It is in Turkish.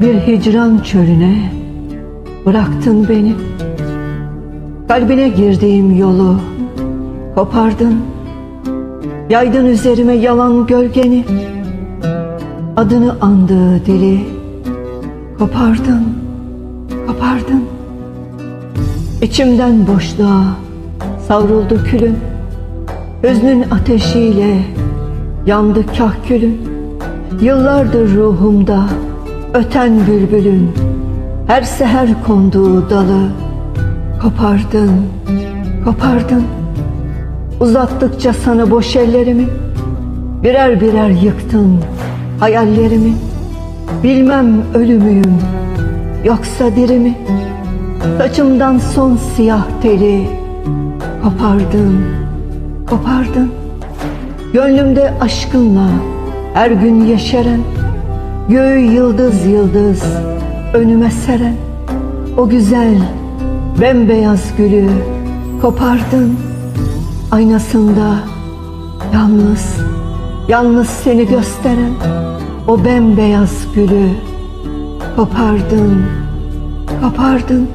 Bir hicran çölüne bıraktın beni. Kalbine girdiğim yolu kopardın. Yaydın üzerime yalan gölgeni. Adını andığı dili kopardın, kopardın. İçimden boşluğa savruldu külün. Hüznün ateşiyle yandı kahkülün Yıllardır ruhumda öten bülbülün Her seher konduğu dalı kopardın, kopardın. Uzattıkça sana boş ellerimi Birer birer yıktın hayallerimi. Bilmem ölü müyüm yoksa diri mi? Saçımdan son siyah teli Kopardın, kopardın. Gönlümde aşkınla her gün yeşeren Göğü yıldız yıldız önüme seren O güzel bembeyaz gülü kopardın. Aynasında yalnız, yalnız seni gösteren O bembeyaz gülü kopardın, kopardın